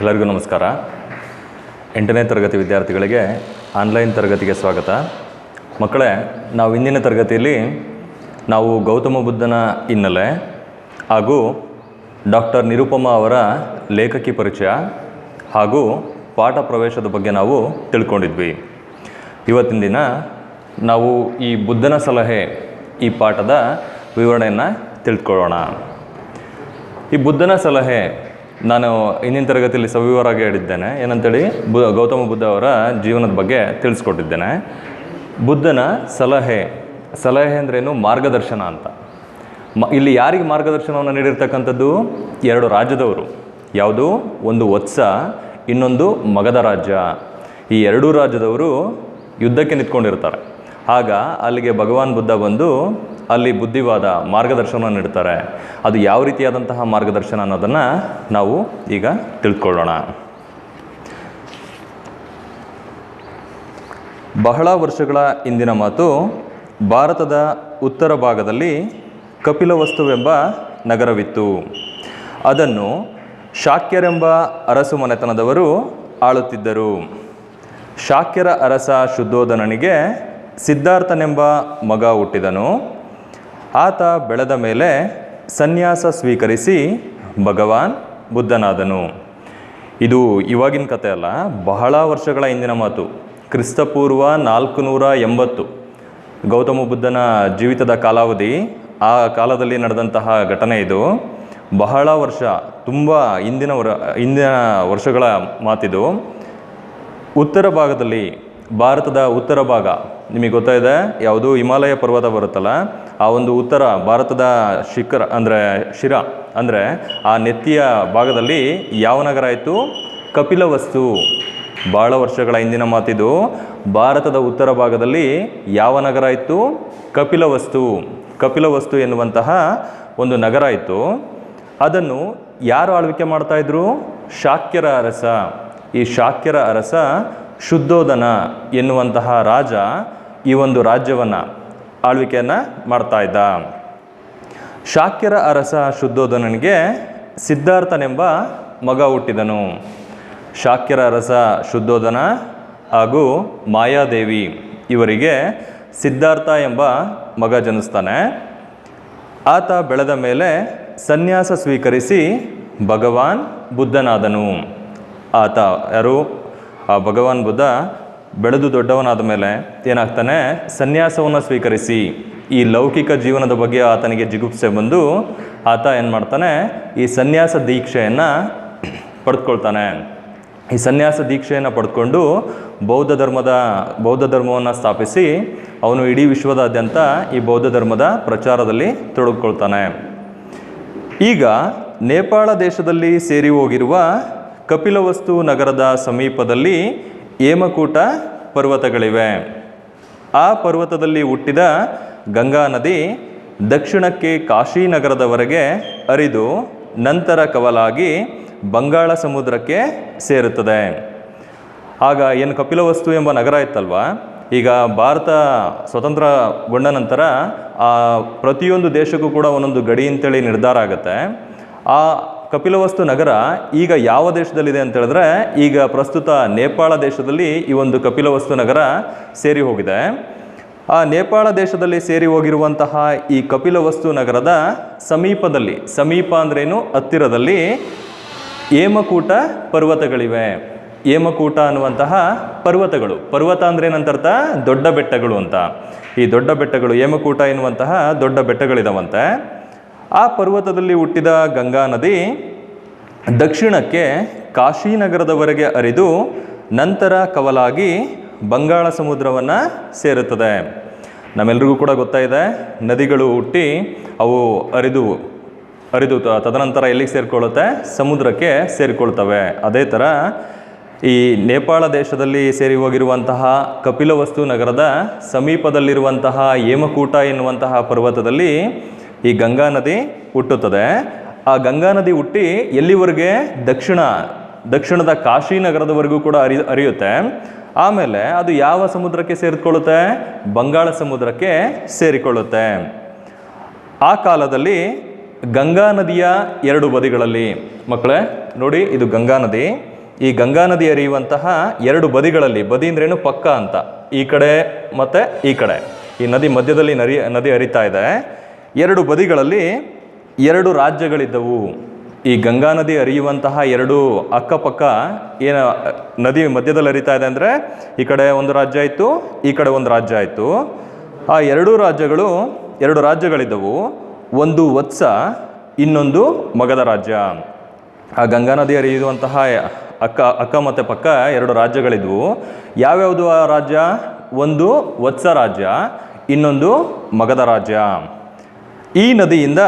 ಎಲ್ಲರಿಗೂ ನಮಸ್ಕಾರ. ಎಂಟನೇ ತರಗತಿ ವಿದ್ಯಾರ್ಥಿಗಳಿಗೆ ಆನ್ಲೈನ್ ತರಗತಿಗೆ ಸ್ವಾಗತ. ಮಕ್ಕಳೇ, ನಾವು ಇಂದಿನ ತರಗತಿಯಲ್ಲಿ ನಾವು ಗೌತಮ ಬುದ್ಧನ ಹಿನ್ನೆಲೆ ಹಾಗೂ ಡಾಕ್ಟರ್ ನಿರುಪಮ ಅವರ ಲೇಖಕಿ ಪರಿಚಯ ಹಾಗೂ ಪಾಠ ಪ್ರವೇಶದ ಬಗ್ಗೆ ನಾವು ತಿಳ್ಕೊಂಡಿದ್ವಿ. ಇವತ್ತಿನ ದಿನ ನಾವು ಈ ಬುದ್ಧನ ಸಲಹೆ ಈ ಪಾಠದ ವಿವರಣೆಯನ್ನು ತಿಳ್ಕೊಳ್ಳೋಣ. ಈ ಬುದ್ಧನ ಸಲಹೆ ನಾನು ಇಂದಿನ ತರಗತಿಯಲ್ಲಿ ಸವಿವರಾಗಿ ಹೇಳಿದ್ದೇನೆ. ಏನಂತೇಳಿ, ಬು, ಗೌತಮ ಬುದ್ಧ ಅವರ ಜೀವನದ ಬಗ್ಗೆ ತಿಳಿಸ್ಕೊಟ್ಟಿದ್ದೇನೆ. ಬುದ್ಧನ ಸಲಹೆ ಸಲಹೆ ಅಂದ್ರೇನು? ಮಾರ್ಗದರ್ಶನ ಅಂತ. ಮ, ಇಲ್ಲಿ ಯಾರಿಗೆ ಮಾರ್ಗದರ್ಶನವನ್ನು ನೀಡಿರ್ತಕ್ಕಂಥದ್ದು? ಎರಡು ರಾಜ್ಯದವರು. ಯಾವುದು? ಒಂದು ವತ್ಸ, ಇನ್ನೊಂದು ಮಗಧ ರಾಜ್ಯ. ಈ ಎರಡೂ ರಾಜ್ಯದವರು ಯುದ್ಧಕ್ಕೆ ನಿಂತ್ಕೊಂಡಿರ್ತಾರೆ. ಆಗ ಅಲ್ಲಿಗೆ ಭಗವಾನ್ ಬುದ್ಧ ಬಂದು ಅಲ್ಲಿ ಬುದ್ಧಿವಾದ ಮಾರ್ಗದರ್ಶನ ನೀಡ್ತಾರೆ ಅದು ಯಾವ ರೀತಿಯಾದಂತಹ ಮಾರ್ಗದರ್ಶನ ಅನ್ನೋದನ್ನು ನಾವು ಈಗ ತಿಳ್ಕೊಳ್ಳೋಣ. ಬಹಳ ವರ್ಷಗಳ ಹಿಂದಿನ ಮಾತು, ಭಾರತದ ಉತ್ತರ ಭಾಗದಲ್ಲಿ ಕಪಿಲವಸ್ತುವೆಂಬ ನಗರವಿತ್ತು. ಅದನ್ನು ಶಾಕ್ಯರೆಂಬ ಅರಸು ಮನೆತನದವರು ಆಳುತ್ತಿದ್ದರು. ಶಾಕ್ಯರ ಅರಸ ಶುದ್ಧೋಧನನಿಗೆ ಸಿದ್ಧಾರ್ಥನೆಂಬ ಮಗ ಹುಟ್ಟಿದನು. ಆತ ಬೆಳೆದ ಮೇಲೆ ಸನ್ಯಾಸ ಸ್ವೀಕರಿಸಿ ಭಗವಾನ್ ಬುದ್ಧನಾದನು. ಇದು ಇವಾಗಿನ ಕತೆ ಅಲ್ಲ, ಬಹಳ ವರ್ಷಗಳ ಹಿಂದಿನ ಮಾತು. ಕ್ರಿಸ್ತಪೂರ್ವ ನಾಲ್ಕು ನೂರ ಎಂಬತ್ತು. ಗೌತಮ ಬುದ್ಧನ ಜೀವಿತದ ಕಾಲಾವಧಿ, ಆ ಕಾಲದಲ್ಲಿ ನಡೆದಂತಹ ಘಟನೆ ಇದು. ಬಹಳ ವರ್ಷ, ತುಂಬ ಹಿಂದಿನ ವರ, ಹಿಂದಿನ ವರ್ಷಗಳ ಮಾತಿದು. ಉತ್ತರ ಭಾಗದಲ್ಲಿ, ಭಾರತದ ಉತ್ತರ ಭಾಗ, ನಿಮಗೆ ಗೊತ್ತಾಯಿದೆ, ಯಾವುದು ಹಿಮಾಲಯ ಪರ್ವತ ಬರುತ್ತಲ್ಲ ಆ ಒಂದು ಉತ್ತರ ಭಾರತದ ಶಿಖರ ಅಂದರೆ ಶಿರ ಅಂದರೆ ಆ ನೆತ್ತಿಯ ಭಾಗದಲ್ಲಿ ಯಾವ ನಗರ ಆಯಿತು? ಕಪಿಲವಸ್ತು ಭಾಳ ವರ್ಷಗಳ ಹಿಂದಿನ ಮಾತಿದು. ಭಾರತದ ಉತ್ತರ ಭಾಗದಲ್ಲಿ ಯಾವ ನಗರ ಇತ್ತು ಕಪಿಲವಸ್ತು ಕಪಿಲವಸ್ತು ಎನ್ನುವಂತಹ ಒಂದು ನಗರ ಇತ್ತು ಅದನ್ನು ಯಾರು ಆಳ್ವಿಕೆ ಮಾಡ್ತಾಯಿದ್ರು ಶಾಕ್ಯರ ಅರಸ. ಈ ಶಾಕ್ಯರ ಅರಸ ಶುದ್ಧೋಧನ ಎನ್ನುವಂತಹ ರಾಜ ಈ ಒಂದು ರಾಜ್ಯವನ್ನು ಆಳ್ವಿಕೆಯನ್ನು ಮಾಡ್ತಾ ಇದ್ದ. ಶಾಕ್ಯರ ಅರಸ ಶುದ್ಧೋಧನನಿಗೆ ಸಿದ್ಧಾರ್ಥನೆಂಬ ಮಗ ಹುಟ್ಟಿದನು. ಶಾಕ್ಯರ ಅರಸ ಶುದ್ಧೋಧನ ಹಾಗೂ ಮಾಯಾದೇವಿ ಇವರಿಗೆ ಸಿದ್ಧಾರ್ಥ ಎಂಬ ಮಗ ಜನಿಸ್ತಾನೆ. ಆತ ಬೆಳೆದ ಮೇಲೆ ಸನ್ಯಾಸ ಸ್ವೀಕರಿಸಿ ಭಗವಾನ್ ಬುದ್ಧನಾದನು. ಆತ ಯಾರು? ಆ ಭಗವಾನ್ ಬುದ್ಧ ಬೆಳೆದು ದೊಡ್ಡವನಾದ ಮೇಲೆ ಏನಾಗ್ತಾನೆ? ಸನ್ಯಾಸವನ್ನು ಸ್ವೀಕರಿಸಿ. ಈ ಲೌಕಿಕ ಜೀವನದ ಬಗ್ಗೆ ಆತನಿಗೆ ಜಿಗುಪ್ಸೆ ಬಂದು ಆತ ಏನು ಮಾಡ್ತಾನೆ? ಈ ಸನ್ಯಾಸ ದೀಕ್ಷೆಯನ್ನು ಪಡೆದುಕೊಳ್ತಾನೆ ಈ ಸನ್ಯಾಸ ದೀಕ್ಷೆಯನ್ನು ಪಡೆದುಕೊಂಡು ಬೌದ್ಧ ಧರ್ಮದ, ಬೌದ್ಧ ಧರ್ಮವನ್ನು ಸ್ಥಾಪಿಸಿ ಅವನು ಇಡೀ ವಿಶ್ವದಾದ್ಯಂತ ಈ ಬೌದ್ಧ ಧರ್ಮದ ಪ್ರಚಾರದಲ್ಲಿ ತೊಡಗಿಕೊಳ್ತಾನೆ. ಈಗ ನೇಪಾಳ ದೇಶದಲ್ಲಿ ಸೇರಿ ಹೋಗಿರುವ ಕಪಿಲವಸ್ತು ನಗರದ ಸಮೀಪದಲ್ಲಿ ಹೇಮಕೂಟ ಪರ್ವತಗಳಿವೆ. ಆ ಪರ್ವತದಲ್ಲಿ ಹುಟ್ಟಿದ ಗಂಗಾ ನದಿ ದಕ್ಷಿಣಕ್ಕೆ ಕಾಶಿ ನಗರದವರೆಗೆ ಹರಿದು ನಂತರ ಕವಲಾಗಿ ಬಂಗಾಳ ಸಮುದ್ರಕ್ಕೆ ಸೇರುತ್ತದೆ. ಆಗ ಏನು ಕಪಿಲವಸ್ತು ಎಂಬ ನಗರ ಇತ್ತಲ್ವ? ಈಗ ಭಾರತ ಸ್ವತಂತ್ರಗೊಂಡ ನಂತರ ಆ ಪ್ರತಿಯೊಂದು ದೇಶಕ್ಕೂ ಕೂಡ ಒಂದೊಂದು ಗಡಿ ಅಂತೇಳಿ ನಿರ್ಧಾರ ಆಗುತ್ತೆ. ಆ ಕಪಿಲವಸ್ತು ನಗರ ಈಗ ಯಾವ ದೇಶದಲ್ಲಿದೆ ಅಂತ ಹೇಳಿದ್ರೆ, ಈಗ ಪ್ರಸ್ತುತ ನೇಪಾಳ ದೇಶದಲ್ಲಿ ಈ ಒಂದು ಕಪಿಲವಸ್ತು ನಗರ ಸೇರಿ ಹೋಗಿದೆ. ಆ ನೇಪಾಳ ದೇಶದಲ್ಲಿ ಸೇರಿ ಹೋಗಿರುವಂತಹ ಈ ಕಪಿಲವಸ್ತು ನಗರದ ಸಮೀಪದಲ್ಲಿ, ಸಮೀಪ ಅಂದ್ರೇನು? ಹತ್ತಿರದಲ್ಲಿ ಹೇಮಕೂಟ ಪರ್ವತಗಳಿವೆ. ಹೇಮಕೂಟ ಅನ್ನುವಂತಹ ಪರ್ವತಗಳು. ಪರ್ವತ ಅಂದ್ರೆ ಏನಂತರ್ಥ? ದೊಡ್ಡ ಬೆಟ್ಟಗಳು ಅಂತ. ಈ ದೊಡ್ಡ ಬೆಟ್ಟಗಳು, ಹೇಮಕೂಟ ಎನ್ನುವಂತಹ ದೊಡ್ಡ ಬೆಟ್ಟಗಳಿದಾವಂತೆ. ಆ ಪರ್ವತದಲ್ಲಿ ಹುಟ್ಟಿದ ಗಂಗಾ ನದಿ ದಕ್ಷಿಣಕ್ಕೆ ಕಾಶಿನಗರದವರೆಗೆ ಹರಿದು ನಂತರ ಕವಲಾಗಿ ಬಂಗಾಳ ಸಮುದ್ರವನ್ನು ಸೇರುತ್ತದೆ. ನಮ್ಮೆಲ್ರಿಗೂ ಕೂಡ ಗೊತ್ತಾಯಿದೆ, ನದಿಗಳು ಹುಟ್ಟಿ ಅವು ಹರಿದು ಹರಿದು ತದನಂತರ ಎಲ್ಲಿಗೆ ಸೇರಿಕೊಳ್ಳುತ್ತೆ? ಸಮುದ್ರಕ್ಕೆ ಸೇರಿಕೊಳ್ತವೆ. ಅದೇ ಥರ ಈ ನೇಪಾಳ ದೇಶದಲ್ಲಿ ಸೇರಿ ಹೋಗಿರುವಂತಹ ಕಪಿಲವಸ್ತು ನಗರದ ಸಮೀಪದಲ್ಲಿರುವಂತಹ ಹೇಮಕೂಟ ಎನ್ನುವಂತಹ ಪರ್ವತದಲ್ಲಿ ಈ ಗಂಗಾ ನದಿ ಹುಟ್ಟುತ್ತದೆ. ಆ ಗಂಗಾ ನದಿ ಹುಟ್ಟಿ ಎಲ್ಲಿವರೆಗೆ? ದಕ್ಷಿಣ, ದಕ್ಷಿಣದ ಕಾಶಿ ನಗರದವರೆಗೂ ಕೂಡ ಹರಿ ಹರಿಯುತ್ತೆ ಆಮೇಲೆ ಅದು ಯಾವ ಸಮುದ್ರಕ್ಕೆ ಸೇರಿಕೊಳ್ಳುತ್ತೆ? ಬಂಗಾಳ ಸಮುದ್ರಕ್ಕೆ ಸೇರಿಕೊಳ್ಳುತ್ತೆ. ಆ ಕಾಲದಲ್ಲಿ ಗಂಗಾ ನದಿಯ ಎರಡು ಬದಿಗಳಲ್ಲಿ, ಮಕ್ಕಳೇ, ನೋಡಿ ಇದು ಗಂಗಾ ನದಿ. ಈ ಗಂಗಾ ನದಿ ಹರಿಯುವಂತಹ ಎರಡು ಬದಿಗಳಲ್ಲಿ, ಬದಿ ಅಂದ್ರೇನು ಪಕ್ಕ ಅಂತ. ಈ ಕಡೆ ಮತ್ತೆ ಈ ಕಡೆ. ಈ ನದಿ ಮಧ್ಯದಲ್ಲಿ ನರಿ, ನದಿ ಹರಿತಾ ಇದೆ. ಎರಡು ಬದಿಗಳಲ್ಲಿ ಎರಡು ರಾಜ್ಯಗಳಿದ್ದವು. ಈ ಗಂಗಾ ನದಿ ಹರಿಯುವಂತಹ ಎರಡು ಅಕ್ಕಪಕ್ಕ ಏನು ನದಿ ಮಧ್ಯದಲ್ಲಿ ಹರಿತಾ ಇದೆ ಅಂದರೆ ಈ ಕಡೆ ಒಂದು ರಾಜ್ಯ ಆಯಿತು ಈ ಕಡೆ ಒಂದು ರಾಜ್ಯ ಆಯಿತು ಆ ಎರಡೂ ರಾಜ್ಯಗಳು, ಎರಡು ರಾಜ್ಯಗಳಿದ್ದವು. ಒಂದು ವತ್ಸ, ಇನ್ನೊಂದು ಮಗದ ರಾಜ್ಯ. ಆ ಗಂಗಾ ನದಿ ಹರಿಯುವಂತಹ ಅಕ್ಕ ಅಕ್ಕ ಮತ್ತು ಪಕ್ಕ ಎರಡು ರಾಜ್ಯಗಳಿದ್ವು. ಯಾವ್ಯಾವುದು ಆ ರಾಜ್ಯ? ಒಂದು ವತ್ಸ ರಾಜ್ಯ, ಇನ್ನೊಂದು ಮಗಧ ರಾಜ್ಯ. ಈ ನದಿಯಿಂದ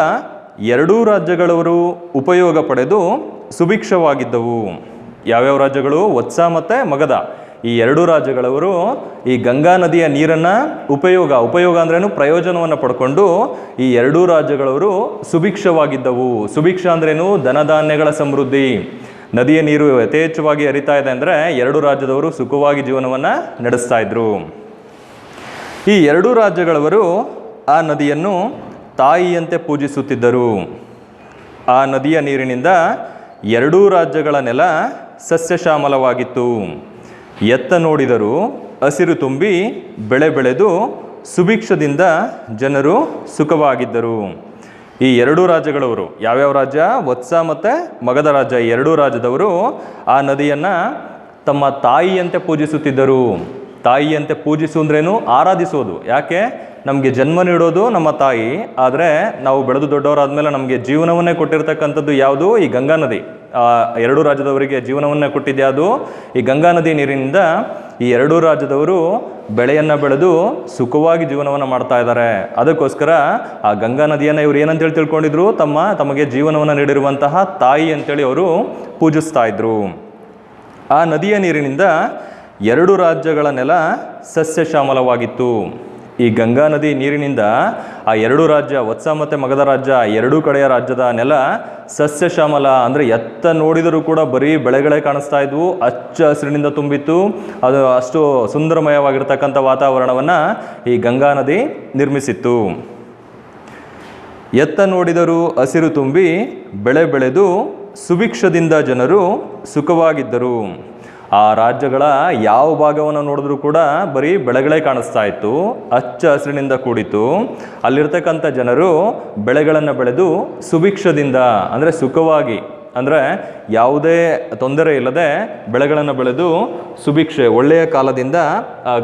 ಎರಡೂ ರಾಜ್ಯಗಳವರು ಉಪಯೋಗ ಪಡೆದು ಸುಭಿಕ್ಷವಾಗಿದ್ದವು. ಯಾವ್ಯಾವ ರಾಜ್ಯಗಳು? ವತ್ಸ ಮತ್ತು ಮಗಧ ಈ ಎರಡೂ ರಾಜ್ಯಗಳವರು ಈ ಗಂಗಾ ನದಿಯ ನೀರನ್ನು ಉಪಯೋಗ ಉಪಯೋಗ ಅಂದ್ರೇನು? ಪ್ರಯೋಜನವನ್ನು ಪಡ್ಕೊಂಡು ಈ ಎರಡೂ ರಾಜ್ಯಗಳವರು ಸುಭಿಕ್ಷವಾಗಿದ್ದವು. ಸುಭಿಕ್ಷ ಅಂದ್ರೇನು? ಧನಧಾನ್ಯಗಳ ಸಮೃದ್ಧಿ. ನದಿಯ ನೀರು ಯಥೇಚ್ಛವಾಗಿ ಹರಿತಾ ಇದೆ ಅಂದರೆ ಎರಡು ರಾಜ್ಯದವರು ಸುಖವಾಗಿ ಜೀವನವನ್ನು ನಡೆಸ್ತಾ ಇದ್ರು. ಈ ಎರಡೂ ರಾಜ್ಯಗಳವರು ಆ ನದಿಯನ್ನು ತಾಯಿಯಂತೆ ಪೂಜಿಸುತ್ತಿದ್ದರು. ಆ ನದಿಯ ನೀರಿನಿಂದ ಎರಡೂ ರಾಜ್ಯಗಳ ನೆಲ ಸಸ್ಯಶ್ಯಾಮಲವಾಗಿತ್ತು ಎತ್ತ ನೋಡಿದರೂ ಹಸಿರು ತುಂಬಿ ಬೆಳೆ ಬೆಳೆದು ಸುಭಿಕ್ಷದಿಂದ ಜನರು ಸುಖವಾಗಿದ್ದರು. ಈ ಎರಡೂ ರಾಜ್ಯಗಳವರು, ಯಾವ್ಯಾವ ರಾಜ್ಯ? ವತ್ಸ ಮತ್ತು ಮಗಧ ರಾಜ್ಯ. ಎರಡೂ ರಾಜ್ಯದವರು ಆ ನದಿಯನ್ನು ತಮ್ಮ ತಾಯಿಯಂತೆ ಪೂಜಿಸುತ್ತಿದ್ದರು. ತಾಯಿಯಂತೆ ಪೂಜಿಸು ಅಂದ್ರೇನು? ಆರಾಧಿಸೋದು. ಯಾಕೆ? ನಮಗೆ ಜನ್ಮ ನೀಡೋದು ನಮ್ಮ ತಾಯಿ, ಆದರೆ ನಾವು ಬೆಳೆದು ದೊಡ್ಡವರಾದ ಮೇಲೆ ನಮಗೆ ಜೀವನವನ್ನೇ ಕೊಟ್ಟಿರ್ತಕ್ಕಂಥದ್ದು ಯಾವುದು? ಈ ಗಂಗಾ ನದಿ. ಎರಡೂ ರಾಜ್ಯದವರಿಗೆ ಜೀವನವನ್ನೇ ಕೊಟ್ಟಿದ್ದೆ ಅದು. ಈ ಗಂಗಾ ನದಿ ನೀರಿನಿಂದ ಈ ಎರಡೂ ರಾಜ್ಯದವರು ಬೆಳೆಯನ್ನು ಬೆಳೆದು ಸುಖವಾಗಿ ಜೀವನವನ್ನು ಮಾಡ್ತಾ ಇದ್ದಾರೆ. ಅದಕ್ಕೋಸ್ಕರ ಆ ಗಂಗಾ ನದಿಯನ್ನು ಇವರು ಏನಂತೇಳಿ ತಿಳ್ಕೊಂಡಿದ್ರು? ತಮ್ಮ ತಮಗೆ ಜೀವನವನ್ನು ನೀಡಿರುವಂತಹ ತಾಯಿ ಅಂತೇಳಿ ಅವರು ಪೂಜಿಸ್ತಾ ಇದ್ರು. ಆ ನದಿಯ ನೀರಿನಿಂದ ಎರಡು ರಾಜ್ಯಗಳ ನೆಲ ಸಸ್ಯಶ್ಯಾಮಲವಾಗಿತ್ತು. ಈ ಗಂಗಾ ನದಿ ನೀರಿನಿಂದ ಆ ಎರಡು ರಾಜ್ಯ, ವತ್ಸ ಮತ್ತು ಮಗಧ ರಾಜ್ಯ ಎರಡೂ ಕಡೆಯ ರಾಜ್ಯದ ನೆಲ ಸಸ್ಯಶ್ಯಾಮಲ ಅಂದರೆ ಎತ್ತ ನೋಡಿದರೂ ಕೂಡ ಬರೀ ಬೆಳೆಗಳೇ ಕಾಣಿಸ್ತಾ ಇದ್ವು. ಅಚ್ಚ ಹಸಿರಿನಿಂದ ತುಂಬಿತ್ತು. ಅದು ಅಷ್ಟು ಸುಂದರಮಯವಾಗಿರ್ತಕ್ಕಂಥ ವಾತಾವರಣವನ್ನು ಈ ಗಂಗಾ ನದಿ ನಿರ್ಮಿಸಿತ್ತು. ಎತ್ತ ನೋಡಿದರೂ ಹಸಿರು ತುಂಬಿ ಬೆಳೆ ಬೆಳೆದು ಸುಭಿಕ್ಷದಿಂದ ಜನರು ಸುಖವಾಗಿದ್ದರು. ಆ ರಾಜ್ಯಗಳ ಯಾವ ಭಾಗವನ್ನು ನೋಡಿದ್ರೂ ಕೂಡ ಬರೀ ಬೆಳೆಗಳೇ ಕಾಣಿಸ್ತಾ ಇತ್ತು. ಹಚ್ಚ ಹಸಿರಿನಿಂದ ಕೂಡಿತು ಅಲ್ಲಿರ್ತಕ್ಕಂಥ ಜನರು ಬೆಳೆಗಳನ್ನು ಬೆಳೆದು ಸುಭಿಕ್ಷದಿಂದ, ಅಂದರೆ ಸುಖವಾಗಿ, ಅಂದರೆ ಯಾವುದೇ ತೊಂದರೆ ಇಲ್ಲದೆ ಬೆಳೆಗಳನ್ನು ಬೆಳೆದು ಸುಭಿಕ್ಷೆ, ಒಳ್ಳೆಯ ಕಾಲದಿಂದ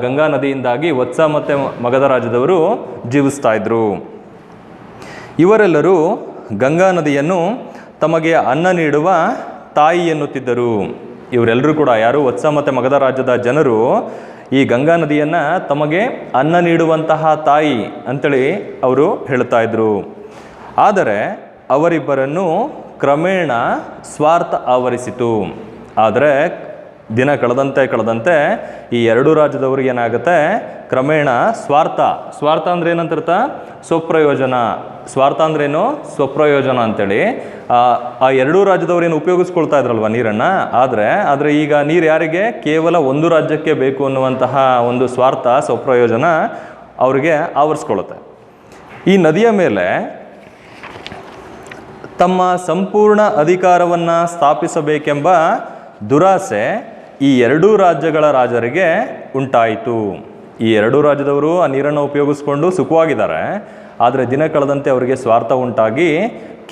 ಗಂಗಾ ನದಿಯಿಂದಾಗಿ ವತ್ಸ ಮತ್ತು ಮಗಧ ರಾಜ್ಯದವರು ಜೀವಿಸ್ತಾ ಇದ್ರು. ಇವರೆಲ್ಲರೂ ಗಂಗಾ ನದಿಯನ್ನು ತಮಗೆ ಅನ್ನ ನೀಡುವ ತಾಯಿ ಎನ್ನುತ್ತಿದ್ದರು ಇವರೆಲ್ಲರೂ ಕೂಡ ಯಾರು ವತ್ಸ ಮತ್ತು ಮಗಧ ರಾಜ್ಯದ ಜನರು ಈ ಗಂಗಾ ನದಿಯನ್ನು ತಮಗೆ ಅನ್ನ ನೀಡುವಂತಹ ತಾಯಿ ಅಂತೇಳಿ ಅವರು ಹೇಳ್ತಾ ಇದ್ರು. ಆದರೆ ಅವರಿಬ್ಬರನ್ನು ಕ್ರಮೇಣ ಸ್ವಾರ್ಥ ಆವರಿಸಿತು. ಆದರೆ ದಿನ ಕಳೆದಂತೆ ಕಳೆದಂತೆ ಈ ಎರಡು ರಾಜ್ಯದವ್ರಿಗೆ ಏನಾಗುತ್ತೆ? ಕ್ರಮೇಣ ಸ್ವಾರ್ಥ. ಸ್ವಾರ್ಥ ಅಂದ್ರೆ ಏನಂತಿರ್ತ ಸ್ವಪ್ರಯೋಜನ. ಸ್ವಾರ್ಥ ಅಂದ್ರೇನು ಸ್ವಪ್ರಯೋಜನ ಅಂತೇಳಿ. ಆ ಎರಡೂ ರಾಜ್ಯದವ್ರು ಏನು ಉಪಯೋಗಿಸ್ಕೊಳ್ತಾ ಇದ್ರಲ್ವ ನೀರನ್ನು? ಆದರೆ ಆದರೆ ಈಗ ನೀರು ಯಾರಿಗೆ? ಕೇವಲ ಒಂದು ರಾಜ್ಯಕ್ಕೆ ಬೇಕು ಅನ್ನುವಂತಹ ಒಂದು ಸ್ವಾರ್ಥ, ಸ್ವಪ್ರಯೋಜನ ಅವರಿಗೆ ಆವರಿಸ್ಕೊಳ್ಳುತ್ತೆ ಈ ನದಿಯ ಮೇಲೆ ತಮ್ಮ ಸಂಪೂರ್ಣ ಅಧಿಕಾರವನ್ನು ಸ್ಥಾಪಿಸಬೇಕೆಂಬ ದುರಾಸೆ ಈ ಎರಡೂ ರಾಜ್ಯಗಳ ರಾಜರಿಗೆ ಉಂಟಾಯಿತು. ಈ ಎರಡೂ ರಾಜ್ಯದವರು ಆ ನೀರನ್ನು ಉಪಯೋಗಿಸ್ಕೊಂಡು ಸುಖವಾಗಿದ್ದಾರೆ. ಆದರೆ ದಿನ ಕಳೆದಂತೆ ಅವರಿಗೆ ಸ್ವಾರ್ಥ ಉಂಟಾಗಿ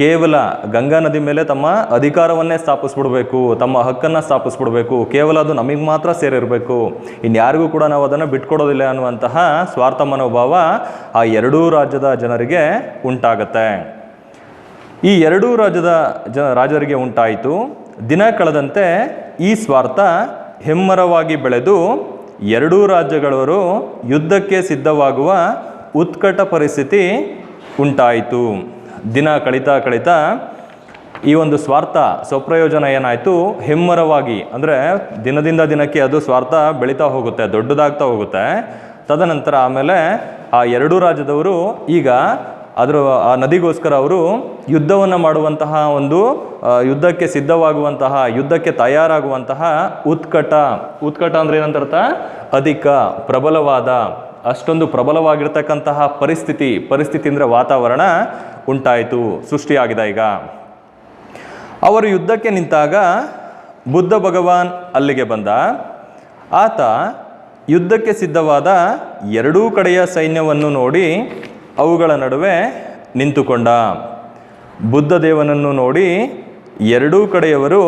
ಕೇವಲ ಗಂಗಾ ನದಿ ಮೇಲೆ ತಮ್ಮ ಅಧಿಕಾರವನ್ನೇ ಸ್ಥಾಪಿಸ್ಬಿಡ್ಬೇಕು, ತಮ್ಮ ಹಕ್ಕನ್ನು ಸ್ಥಾಪಿಸ್ಬಿಡ್ಬೇಕು, ಕೇವಲ ಅದು ನಮಗೆ ಮಾತ್ರ ಸೇರಿರಬೇಕು. ಇನ್ಯಾರಿಗೂ ಕೂಡ ನಾವು ಅದನ್ನು ಬಿಟ್ಕೊಡೋದಿಲ್ಲ ಅನ್ನುವಂತಹ ಸ್ವಾರ್ಥ ಮನೋಭಾವ ಆ ಎರಡೂ ರಾಜ್ಯದ ಜನರಿಗೆ ಉಂಟಾಗತ್ತೆ. ಈ ಎರಡೂ ರಾಜ್ಯದ ಜನ ರಾಜರಿಗೆ ಉಂಟಾಯಿತು. ದಿನ ಕಳೆದಂತೆ ಈ ಸ್ವಾರ್ಥ ಹೆಮ್ಮರವಾಗಿ ಬೆಳೆದು ಎರಡೂ ರಾಜ್ಯಗಳವರು ಯುದ್ಧಕ್ಕೆ ಸಿದ್ಧವಾಗುವ ಉತ್ಕಟ ಪರಿಸ್ಥಿತಿ ಉಂಟಾಯಿತು. ದಿನ ಕಳೀತಾ ಕಳೀತಾ ಈ ಒಂದು ಸ್ವಾರ್ಥ ಸ್ವಪ್ರಯೋಜನ ಏನಾಯಿತು? ಹೆಮ್ಮರವಾಗಿ, ಅಂದರೆ ದಿನದಿಂದ ದಿನಕ್ಕೆ ಅದು ಸ್ವಾರ್ಥ ಬೆಳೀತಾ ಹೋಗುತ್ತೆ, ದೊಡ್ಡದಾಗ್ತಾ ಹೋಗುತ್ತೆ. ತದನಂತರ ಆಮೇಲೆ ಆ ಎರಡೂ ರಾಜ್ಯದವರು ಈಗ ಅದರ ಆ ನದಿಗೋಸ್ಕರ ಅವರು ಯುದ್ಧವನ್ನು ಮಾಡುವಂತಹ ಒಂದು ಯುದ್ಧಕ್ಕೆ ಸಿದ್ಧವಾಗುವಂತಹ, ಯುದ್ಧಕ್ಕೆ ತಯಾರಾಗುವಂತಹ ಉತ್ಕಟ. ಉತ್ಕಟ ಅಂದ್ರೆ ಏನಂತ ಅರ್ಥ ಅಧಿಕ, ಪ್ರಬಲವಾದ, ಅಷ್ಟೊಂದು ಪ್ರಬಲವಾಗಿರ್ತಕ್ಕಂತಹ ಪರಿಸ್ಥಿತಿ. ಪರಿಸ್ಥಿತಿ ಅಂದರೆ ವಾತಾವರಣ ಉಂಟಾಯಿತು, ಸೃಷ್ಟಿಯಾಗಿದೆ ಈಗ. ಅವರು ಯುದ್ಧಕ್ಕೆ ನಿಂತಾಗ ಬುದ್ಧ ಭಗವಾನ್ ಅಲ್ಲಿಗೆ ಬಂದ. ಆತ ಯುದ್ಧಕ್ಕೆ ಸಿದ್ಧವಾದ ಎರಡೂ ಕಡೆಯ ಸೈನ್ಯವನ್ನು ನೋಡಿ ಅವುಗಳ ನಡುವೆ ನಿಂತುಕೊಂಡ. ಬುದ್ಧ ದೇವನನ್ನು ನೋಡಿ ಎರಡೂ ಕಡೆಯವರು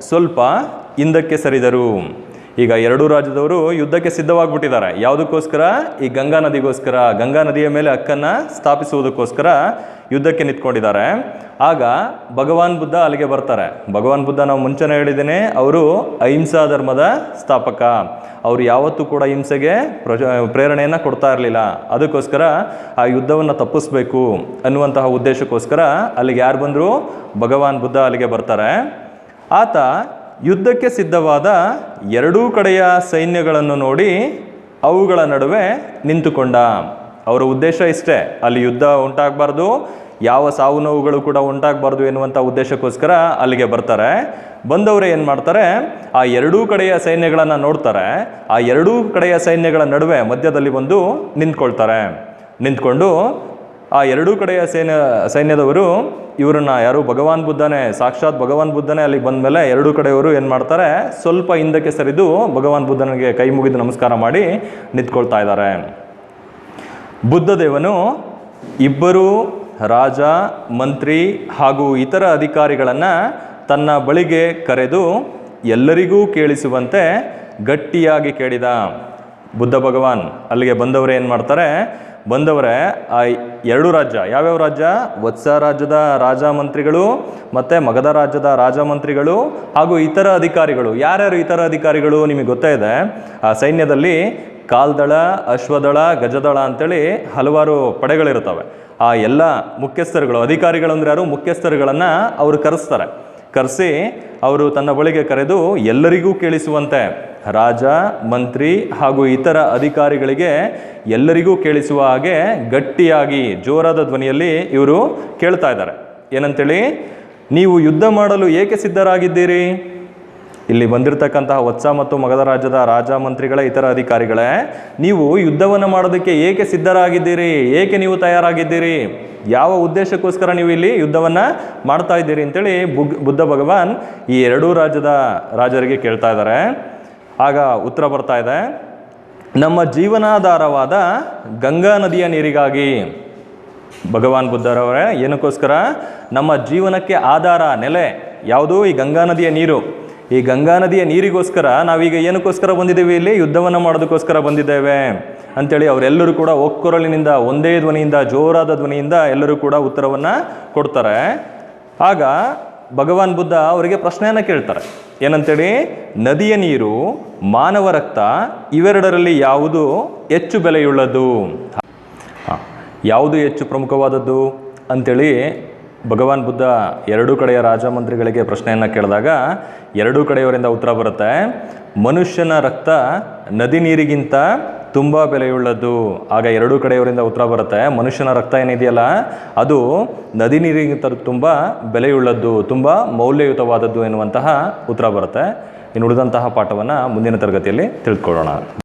ಸ್ವಲ್ಪ ಹಿಂದಕ್ಕೆ ಸರಿದರು. ಈಗ ಎರಡೂ ರಾಜ್ಯದವರು ಯುದ್ಧಕ್ಕೆ ಸಿದ್ಧವಾಗ್ಬಿಟ್ಟಿದ್ದಾರೆ. ಯಾವುದಕ್ಕೋಸ್ಕರ? ಈ ಗಂಗಾ ನದಿಗೋಸ್ಕರ. ಗಂಗಾ ನದಿಯ ಮೇಲೆ ಹಕ್ಕನ್ನು ಸ್ಥಾಪಿಸುವುದಕ್ಕೋಸ್ಕರ ಯುದ್ಧಕ್ಕೆ ನಿಂತ್ಕೊಂಡಿದ್ದಾರೆ. ಆಗ ಭಗವಾನ್ ಬುದ್ಧ ಅಲ್ಲಿಗೆ ಬರ್ತಾರೆ. ಭಗವಾನ್ ಬುದ್ಧ ನಾವು ಮುಂಚೆನೇ ಹೇಳಿದ್ದೇನೆ, ಅವರು ಅಹಿಂಸಾ ಧರ್ಮದ ಸ್ಥಾಪಕ. ಅವರು ಯಾವತ್ತೂ ಕೂಡ ಹಿಂಸೆಗೆ ಪ್ರಜ, ಪ್ರೇರಣೆಯನ್ನು ಕೊಡ್ತಾ ಇರಲಿಲ್ಲ. ಅದಕ್ಕೋಸ್ಕರ ಆ ಯುದ್ಧವನ್ನು ತಪ್ಪಿಸ್ಬೇಕು ಅನ್ನುವಂತಹ ಉದ್ದೇಶಕ್ಕೋಸ್ಕರ ಅಲ್ಲಿಗೆ ಯಾರು ಬಂದರು? ಭಗವಾನ್ ಬುದ್ಧ ಅಲ್ಲಿಗೆ ಬರ್ತಾರೆ. ಆತ ಯುದ್ಧಕ್ಕೆ ಸಿದ್ಧವಾದ ಎರಡೂ ಕಡೆಯ ಸೈನ್ಯಗಳನ್ನು ನೋಡಿ ಅವುಗಳ ನಡುವೆ ನಿಂತುಕೊಂಡ. ಅವರ ಉದ್ದೇಶ ಇಷ್ಟೇ. ಅಲ್ಲಿ ಯುದ್ಧ ಉಂಟಾಗಬಾರ್ದು, ಯಾವ ಸಾವು ನೋವುಗಳು ಕೂಡ ಉಂಟಾಗಬಾರ್ದು ಎನ್ನುವಂಥ ಉದ್ದೇಶಕ್ಕೋಸ್ಕರ ಅಲ್ಲಿಗೆ ಬರ್ತಾರೆ. ಬಂದವರು ಏನು ಮಾಡ್ತಾರೆ, ಆ ಎರಡೂ ಕಡೆಯ ಸೈನ್ಯಗಳನ್ನು ನೋಡ್ತಾರೆ. ಆ ಎರಡೂ ಕಡೆಯ ಸೈನ್ಯಗಳ ನಡುವೆ ಮಧ್ಯದಲ್ಲಿ ಬಂದು ನಿಂತ್ಕೊಳ್ತಾರೆ. ನಿಂತ್ಕೊಂಡು ಆ ಎರಡೂ ಕಡೆಯ ಸೈನ್ಯ ಸೈನ್ಯದವರು ಇವರನ್ನ ಯಾರು ಭಗವಾನ್ ಬುದ್ಧನೇ, ಸಾಕ್ಷಾತ್ ಭಗವಾನ್ ಬುದ್ಧನೇ ಅಲ್ಲಿಗೆ ಬಂದ ಮೇಲೆ ಎರಡೂ ಕಡೆಯವರು ಏನು ಮಾಡ್ತಾರೆ, ಸ್ವಲ್ಪ ಹಿಂದಕ್ಕೆ ಸರಿದು ಭಗವಾನ್ ಬುದ್ಧನಿಗೆ ಕೈ ಮುಗಿದು ನಮಸ್ಕಾರ ಮಾಡಿ ನಿಂತ್ಕೊಳ್ತಾ ಇದ್ದಾರೆ. ಬುದ್ಧದೇವನು ಇಬ್ಬರು ರಾಜ, ಮಂತ್ರಿ ಹಾಗೂ ಇತರ ಅಧಿಕಾರಿಗಳನ್ನು ತನ್ನ ಬಳಿಗೆ ಕರೆದು ಎಲ್ಲರಿಗೂ ಕೇಳಿಸುವಂತೆ ಗಟ್ಟಿಯಾಗಿ ಕೇಳಿದ. ಬುದ್ಧ ಭಗವಾನ್, ಅಲ್ಲಿಗೆ ಬಂದವರು ಏನು ಮಾಡ್ತಾರೆ? ಬಂದವರೇ, ಆ ಎರಡು ರಾಜ್ಯ, ಯಾವ್ಯಾವ ರಾಜ್ಯ? ವತ್ಸ ರಾಜ್ಯದ ರಾಜ ಮಂತ್ರಿಗಳು ಮತ್ತು ಮಗಧ ರಾಜ್ಯದ ರಾಜ ಮಂತ್ರಿಗಳು ಹಾಗೂ ಇತರ ಅಧಿಕಾರಿಗಳು. ಯಾರ್ಯಾರು ಇತರ ಅಧಿಕಾರಿಗಳು ನಿಮಗೆ ಗೊತ್ತೇ ಆ ಸೈನ್ಯದಲ್ಲಿ ಕಾಲ್ದಳ, ಅಶ್ವದಳ, ಗಜದಳ ಅಂತೇಳಿ ಹಲವಾರು ಪಡೆಗಳಿರ್ತವೆ ಆ ಎಲ್ಲ ಮುಖ್ಯಸ್ಥರುಗಳು ಅಧಿಕಾರಿಗಳು ಅಂದ್ರೆ ಯಾರು? ಮುಖ್ಯಸ್ಥರುಗಳನ್ನು ಅವರು ಕರೆಸ್ತಾರೆ. ಕರೆಸಿ ಅವರು ತನ್ನ ಬಳಿಗೆ ಕರೆದು ಎಲ್ಲರಿಗೂ ಕೇಳಿಸುವಂತೆ ರಾಜ, ಮಂತ್ರಿ ಹಾಗೂ ಇತರ ಅಧಿಕಾರಿಗಳಿಗೆ ಎಲ್ಲರಿಗೂ ಕೇಳಿಸುವ ಹಾಗೆ ಗಟ್ಟಿಯಾಗಿ, ಜೋರಾದ ಧ್ವನಿಯಲ್ಲಿ ಇವರು ಕೇಳ್ತಾ ಇದ್ದಾರೆ. ಏನಂತೇಳಿ, ನೀವು ಯುದ್ಧ ಮಾಡಲು ಏಕೆ ಸಿದ್ಧರಾಗಿದ್ದೀರಿ? ಇಲ್ಲಿ ಬಂದಿರತಕ್ಕಂತಹ ವತ್ಸ ಮತ್ತು ಮಗಧ ರಾಜ್ಯದ ರಾಜ ಮಂತ್ರಿಗಳೇ, ಇತರ ಅಧಿಕಾರಿಗಳೇ, ನೀವು ಯುದ್ಧವನ್ನು ಮಾಡೋದಕ್ಕೆ ಏಕೆ ಸಿದ್ಧರಾಗಿದ್ದೀರಿ? ಏಕೆ ನೀವು ತಯಾರಾಗಿದ್ದೀರಿ? ಯಾವ ಉದ್ದೇಶಕ್ಕೋಸ್ಕರ ನೀವು ಇಲ್ಲಿ ಯುದ್ಧವನ್ನು ಮಾಡ್ತಾ ಇದ್ದೀರಿ ಅಂತೇಳಿ ಬುದ್ಧ ಭಗವಾನ್ ಈ ಎರಡೂ ರಾಜ್ಯದ ರಾಜರಿಗೆ ಕೇಳ್ತಾ ಇದ್ದಾರೆ. ಆಗ ಉತ್ತರ ಬರ್ತಾ ಇದೆ. ನಮ್ಮ ಜೀವನಾಧಾರವಾದ ಗಂಗಾ ನದಿಯ ನೀರಿಗಾಗಿ ಭಗವಾನ್ ಬುದ್ಧರವರೇ, ಏನಕ್ಕೋಸ್ಕರ? ನಮ್ಮ ಜೀವನಕ್ಕೆ ಆಧಾರ, ನೆಲೆ, ಯಾವುದು ಈ ಗಂಗಾ ನದಿಯ ನೀರು. ಈ ಗಂಗಾ ನದಿಯ ನೀರಿಗೋಸ್ಕರ ನಾವೀಗ ಏನಕ್ಕೋಸ್ಕರ ಬಂದಿದ್ದೇವೆ ಇಲ್ಲಿ? ಯುದ್ಧವನ್ನು ಮಾಡೋದಕ್ಕೋಸ್ಕರ ಬಂದಿದ್ದೇವೆ ಅಂತೇಳಿ ಅವರೆಲ್ಲರೂ ಕೂಡ ಒಕ್ಕೊರಳಿನಿಂದ, ಒಂದೇ ಧ್ವನಿಯಿಂದ, ಜೋರಾದ ಧ್ವನಿಯಿಂದ ಎಲ್ಲರೂ ಕೂಡ ಉತ್ತರವನ್ನು ಕೊಡ್ತಾರೆ. ಆಗ ಭಗವಾನ್ ಬುದ್ಧ ಅವರಿಗೆ ಪ್ರಶ್ನೆಯನ್ನು ಕೇಳ್ತಾರೆ. ಏನಂತೇಳಿ? ನದಿಯ ನೀರು, ಮಾನವ ರಕ್ತ ಇವೆರಡರಲ್ಲಿ ಯಾವುದು ಹೆಚ್ಚು ಬೆಲೆಯುಳ್ಳದು ಯಾವುದು ಹೆಚ್ಚು ಪ್ರಮುಖವಾದದ್ದು ಅಂತೇಳಿ ಭಗವಾನ್ ಬುದ್ಧ ಎರಡೂ ಕಡೆಯ ರಾಜಮಂತ್ರಿಗಳಿಗೆ ಪ್ರಶ್ನೆಯನ್ನು ಕೇಳಿದಾಗ ಎರಡೂ ಕಡೆಯವರಿಂದ ಉತ್ತರ ಬರುತ್ತೆ, ಮನುಷ್ಯನ ರಕ್ತ ನದಿ ನೀರಿಗಿಂತ ತುಂಬ ಬೆಲೆಯುಳ್ಳದ್ದು. ಆಗ ಎರಡೂ ಕಡೆಯವರಿಂದ ಉತ್ತರ ಬರುತ್ತೆ, ಮನುಷ್ಯನ ರಕ್ತ ಏನಿದೆಯಲ್ಲ, ಅದು ನದಿ ನೀರಿಗಿಂತ ತುಂಬ ಬೆಲೆಯುಳ್ಳದ್ದು, ತುಂಬ ಮೌಲ್ಯಯುತವಾದದ್ದು ಎನ್ನುವಂತಹ ಉತ್ತರ ಬರುತ್ತೆ. ಇನ್ನು ಉಳಿದಂತಹ ಪಾಠವನ್ನು ಮುಂದಿನ ತರಗತಿಯಲ್ಲಿ ತಿಳ್ಕೊಳ್ಳೋಣ